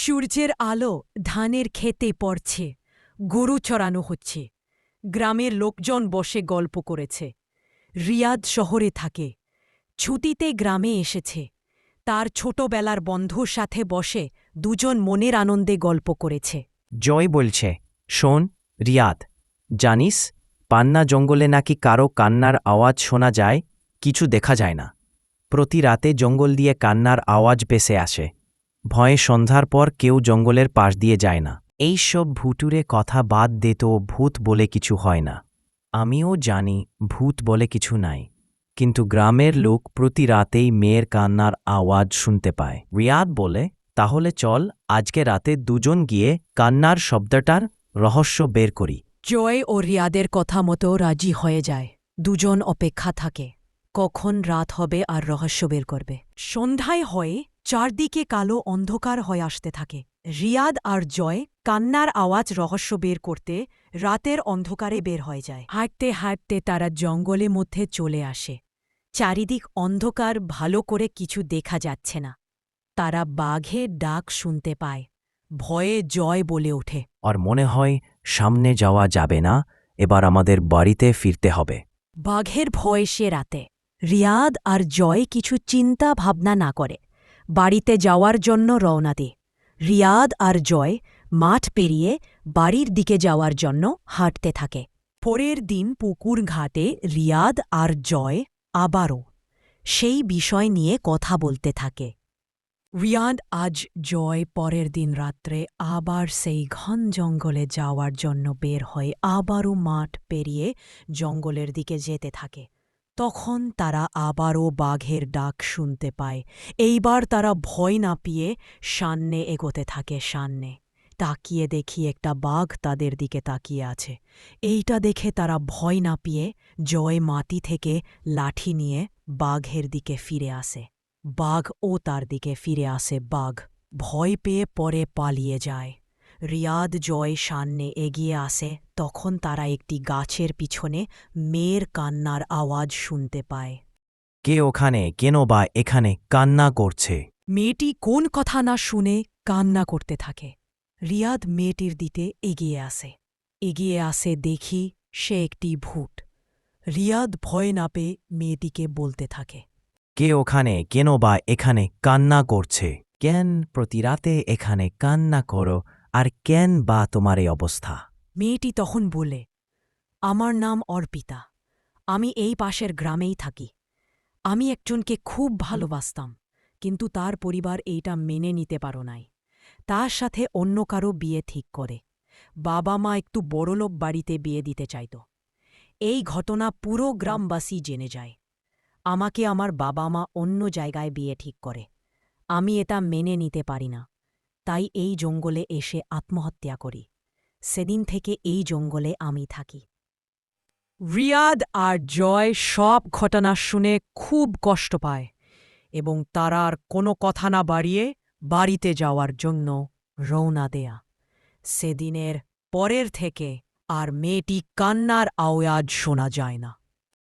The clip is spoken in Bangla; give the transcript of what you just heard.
সূর্যের আলো ধানের খেতে পড়ছে, গরু চড়ানো হচ্ছে। গ্রামের লোকজন বসে গল্প করেছে। রিয়াদ শহরে থাকে। ছুটিতে গ্রামে এসেছে। তার ছোটবেলার বন্ধুর সাথে বসে দুজন মনের আনন্দে গল্প করেছে। জয় বলছে, শোন, রিয়াদ, জানিস, পান্না জঙ্গলে নাকি কারও কান্নার আওয়াজ শোনা যায়, কিছু দেখা যায় না। প্রতি রাতে জঙ্গল দিয়ে কান্নার আওয়াজ বেসে আসে। ভয়ে সন্ধ্যার পর কেউ জঙ্গলের পাশ দিয়ে যায় না। এই সব ভুতুরে কথা বাদ দে তো ভূত বলে কিছু হয় না। আমিও জানি ভূত বলে কিছু নাই। কিন্তু গ্রামের লোক প্রতি রাতেই মেয়ের কান্নার আওয়াজ শুনতে পায়। রিয়াদ বলে, তাহলে চল, আজকে রাতে দুজন গিয়ে কান্নার শব্দটার রহস্য বের করি। জয় ও রিয়াদের কথা মতো রাজি হয়ে যায়। দুজন অপেক্ষা থাকে। কখন রাত হবে আর রহস্য বের করবে। সন্ধ্যায় হয়ে চারদিকে কালো অন্ধকার হয়ে আসতে থাকে। রিয়াদ আর জয় কান্নার আওয়াজ রহস্য বের করতে রাতের অন্ধকারে বের হয়ে যায়। হাঁটতে হাঁটতে তারা জঙ্গলে মধ্যে চলে আসে। চারিদিক অন্ধকার ভালো করে কিছু দেখা যাচ্ছে না। তারা বাঘের ডাক শুনতে পায়। ভয়ে জয় বলে ওঠে। আর মনে হয় সামনে যাওয়া যাবে না এবার আমাদের বাড়িতে ফিরতে হবে। বাঘের ভয় সে রাতে। রিয়াদ আর জয় কিছু চিন্তা ভাবনা না করে। বাড়িতে যাওয়ার জন্য রওনা দেয় রিয়াদ আর জয় মাঠ পেরিয়ে বাড়ির দিকে যাওয়ার জন্য হাঁটতে থাকে। পরের দিন পুকুর ঘাটে রিয়াদ আর জয় আবারও সেই বিষয় নিয়ে কথা বলতে থাকে। রিয়াদ আজ জয় পরের দিন রাত্রে আবার সেই ঘন জঙ্গলে যাওয়ার জন্য বের হয়ে আবারও মাঠ পেরিয়ে জঙ্গলের দিকে যেতে থাকে। তখন তারা আবারও বাঘের ডাক শুনতে পায়। এইবার তারা ভয় না পেয়ে সামনে এগোতে থাকে, সামনে। তাকিয়ে দেখি একটা বাঘ তাদের দিকে তাকিয়ে আছে। এইটা দেখে তারা ভয় না পেয়ে জয় মাটি থেকে লাঠি নিয়ে বাঘের দিকে ফিরে আসে। বাঘ ও তার দিকে ফিরে আসে। বাঘ ভয় পেয়ে পরে পালিয়ে যায়। রিয়াদ জয় সামনে এগিয়ে আসে। তখন তারা একটি গাছের পিছনে মেয়ের কান্নার আওয়াজ শুনতে পায়। কে ওখানে কেন বা এখানে কান্না করছে? মেয়েটি কোন কথা না শুনে কান্না করতে থাকে। রিয়াদ মেয়েটির দিতে এগিয়ে আসে। এগিয়ে আসে দেখি সে একটি ভূত। রিয়াদ ভয় না পেয়ে মেয়েটিকে বলতে থাকে। কে ওখানে কেন বা এখানে কান্না করছে? কেন প্রতি রাতে এখানে কান্না করো? আর কেন বা তোমার এই অবস্থা? মেয়েটি তখন বলে, আমার নাম অর্পিতা। আমি এই পাশের গ্রামেই থাকি। আমি একজনকে খুব ভালোবাসতাম, কিন্তু তার পরিবার এইটা মেনে নিতে পারো নাই। তার সাথে অন্য কারও বিয়ে ঠিক করে। বাবা মা একটু বড়লোক বাড়িতে বিয়ে দিতে চাইত। এই ঘটনা পুরো গ্রামবাসী জেনে যায়। আমাকে আমার বাবা মা অন্য জায়গায় বিয়ে ঠিক করে। আমি এটা মেনে নিতে পারি না। তাই এই জঙ্গলে এসে আত্মহত্যা করি। সেদিন থেকে এই জঙ্গলে আমি থাকি। রিয়াদ আর জয় সব ঘটনা শুনে খুব কষ্ট পায় এবং তারা আর কোনো কথা না বাড়িয়ে বাড়িতে যাওয়ার জন্য রওনা দেয়া। সেদিনের পরের থেকে আর মেয়েটি কান্নার আওয়াজ শোনা যায় না।